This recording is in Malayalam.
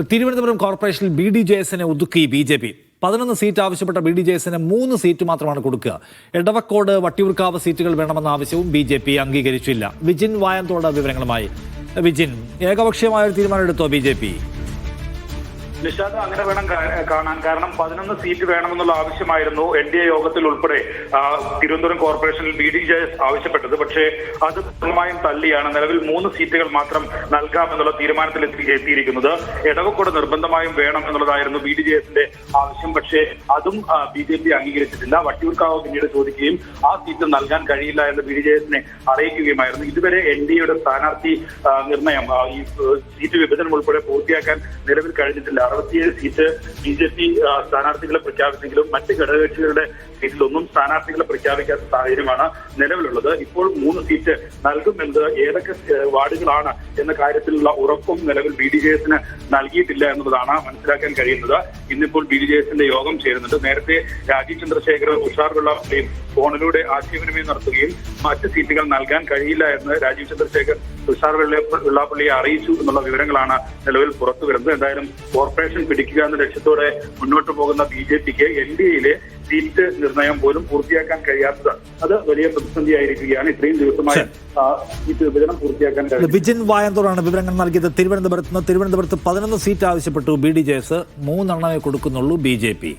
തിരുവനന്തപുരം കോർപ്പറേഷനിൽ ബി ഡി ജെ എസിനെ ഒതുക്കി ബി ജെ പി. പതിനൊന്ന് സീറ്റ് ആവശ്യപ്പെട്ട ബി ഡി ജെ എസിന് മൂന്ന് സീറ്റ് മാത്രമാണ് കൊടുക്കുക. എടവക്കോട് വട്ടിയൂർക്കാവ് സീറ്റുകൾ വേണമെന്ന ആവശ്യവും ബി ജെ പി അംഗീകരിച്ചില്ല. വിജിൻ വായന്തോട് വിവരങ്ങളുമായി. വിജിൻ ഏകപക്ഷീയമായ ഒരു തീരുമാനം എടുത്തോ ബി ജെ പി? നിഷാദ് അങ്ങനെ വേണം കാണാൻ. കാരണം പതിനൊന്ന് സീറ്റ് വേണമെന്നുള്ള ആവശ്യമായിരുന്നു എൻ ഡി എ യോഗത്തിൽ ഉൾപ്പെടെ. തിരുവനന്തപുരം കോർപ്പറേഷനിൽ ബി ഡി ജെ എസ് ആവശ്യപ്പെട്ടത്. പക്ഷേ അത് പൂർണമായും തള്ളിയാണ്. നിലവിൽ മൂന്ന് സീറ്റുകൾ മാത്രം നൽകാമെന്നുള്ള തീരുമാനത്തിൽ എത്തി- എത്തിയിരിക്കുന്നത്. ഇടവക്കോട് നിർബന്ധമായും വേണം എന്നുള്ളതായിരുന്നു ബി ഡി ജെ എസിന്റെ ആവശ്യം. പക്ഷേ അതും ബി ജെ പി അംഗീകരിച്ചിട്ടില്ല. വട്ടിയൂർക്കാവ് പിന്നീട് ചോദിക്കുകയും ആ സീറ്റ് നൽകാൻ കഴിയില്ല എന്ന് ബി ഡി ജെ എസിനെ അറിയിക്കുകയുമായിരുന്നു. ഇതുവരെ എൻ ഡി എയുടെ സ്ഥാനാർത്ഥി നിർണയം ഈ സീറ്റ് വിഭജനം ഉൾപ്പെടെ പൂർത്തിയാക്കാൻ നിലവിൽ കഴിഞ്ഞിട്ടില്ല. അറുപത്തിയേഴ് സീറ്റ് ബി ജെ പി സ്ഥാനാർത്ഥികളെ പ്രഖ്യാപിച്ചെങ്കിലും മറ്റ് ഘടകകക്ഷികളുടെ സീറ്റിലൊന്നും സ്ഥാനാർത്ഥികളെ പ്രഖ്യാപിക്കാത്ത സാഹചര്യമാണ് നിലവിലുള്ളത്. ഇപ്പോൾ മൂന്ന് സീറ്റ് നൽകുമെന്നത് ഏതൊക്കെ വാർഡുകളാണ് എന്ന കാര്യത്തിലുള്ള ഉറപ്പും നിലവിൽ ബി ഡി ജെ എസിന് നൽകിയിട്ടില്ല എന്നുള്ളതാണ് മനസ്സിലാക്കാൻ കഴിയുന്നത്. ഇന്നിപ്പോൾ ബി ഡി ജെ എസിന്റെ യോഗം ചേരുന്നുണ്ട്. നേരത്തെ രാജീവ് ചന്ദ്രശേഖർ ഉഷാർ ഫോണിലൂടെ ആശയവിനിമയം നടത്തുകയും മറ്റ് സീറ്റുകൾ നൽകാൻ കഴിയില്ല എന്ന് രാജീവ് ചന്ദ്രശേഖർ തുഷാർ വെള്ളാപ്പള്ളിയെ അറിയിച്ചു എന്നുള്ള വിവരങ്ങളാണ് നിലവിൽ പുറത്തു വരുന്നത് എന്തായാലും കോർപ്പറേഷൻ പിടിക്കുക എന്ന ലക്ഷ്യത്തോടെ മുന്നോട്ട് പോകുന്ന ബി ജെ പിക്ക് എൻ ഡി എയിലെ സീറ്റ് നിർണയം പോലും പൂർത്തിയാക്കാൻ കഴിയാത്തത് അത് വലിയ പ്രതിസന്ധിയായിരിക്കുകയാണ്. ഇത്രയും ദിവസമായി സീറ്റ് വിഭജനം പൂർത്തിയാക്കാൻ കഴിയും വിജിൻ വായന്തോടാണ് വിവരങ്ങൾ നൽകിയത്. തിരുവനന്തപുരത്ത് നിന്ന് തിരുവനന്തപുരത്ത് പതിനൊന്ന് സീറ്റ് ആവശ്യപ്പെട്ടു ബി ഡി ജെ എസ്. മൂന്നെണ്ണമേ കൊടുക്കുന്നുള്ളൂ ബി ജെ പി.